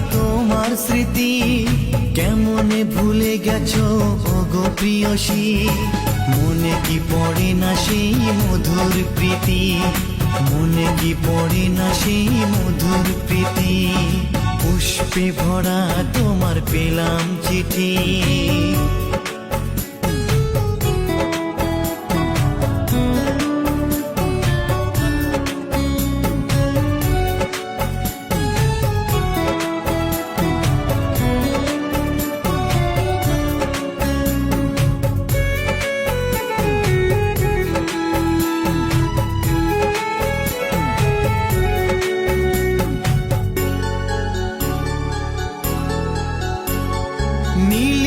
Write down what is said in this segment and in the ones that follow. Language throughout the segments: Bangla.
তোমার স্মৃতি কেমনে ভুলে গেছো? ওগো প্রিয়সী, মনে কি পড়ে না সেই মধুর প্রীতি? মনে কি পড়ে না সেই মধুর প্রীতি? পুষ্পে ভরা তোমার পেলাম চিঠি।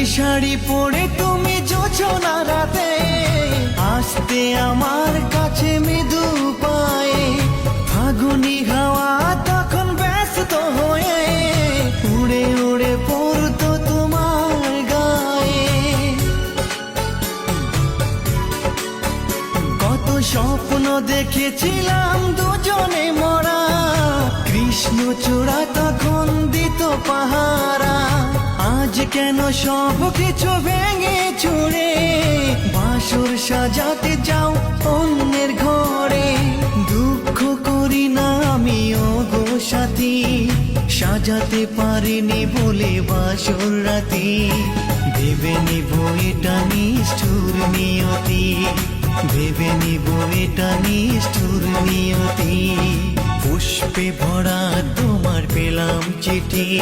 শাড়ি পরে তুমি যোচনা রাতে। আসতে আমার কাছে মৃদু পায়ে। ফাগুনি হাওয়া তখন ব্যস্ত হয়ে। উড়ে উড়ে পড়তো তোমার গায়ে। কত স্বপ্ন দেখেছিলাম দুজনে মরা। কৃষ্ণ চূড়া তখন দিত পাহারা। আজ কেন সব কিছু ভেঙে চুড়ে? বাসর সাজাতে যাও অন্যের ঘরে। দুঃখ করি না আমি গো সাথী। সাজাতে পারিনি বলে বাসর রাতি। ভেবে নিব এটা নিষ্ঠুর নিয়তি। ভেবে নিব এটা নিষ্ঠুর নিয়তি। পুষ্পে ভরা তোমার পেলাম চিঠি।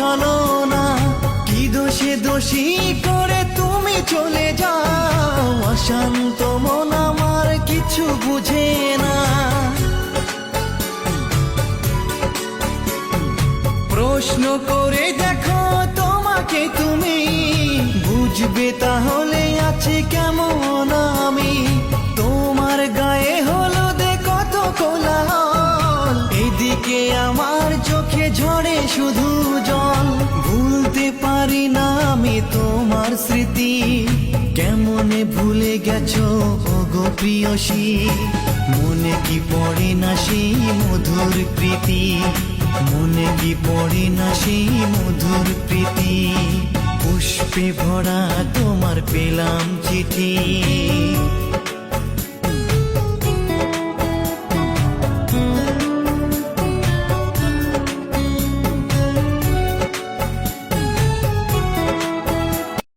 ছলো না। কি দোষে দোষী করে তুমি চলে যাও? অশান্ত মন আমার কিছু বুঝে না। প্রশ্ন করে দেখো তোমাকে তুমি। বুঝবে তাহলে আছে কেমন আমি? তোমার গায়ে হলুদে কত কোলাহল। এদিকে আমার চোখে ঝরে শুধু ভুলতে পারি না আমি তোমার স্মৃতি। কেমনে ভুলে গেছো? ওগো প্রিয়সী, মনে কি পড়ে না সেই মধুর প্রীতি? মনে কি পড়ে না সেই মধুর প্রীতি? পুষ্পে ভরা তোমার পেলাম চিঠি।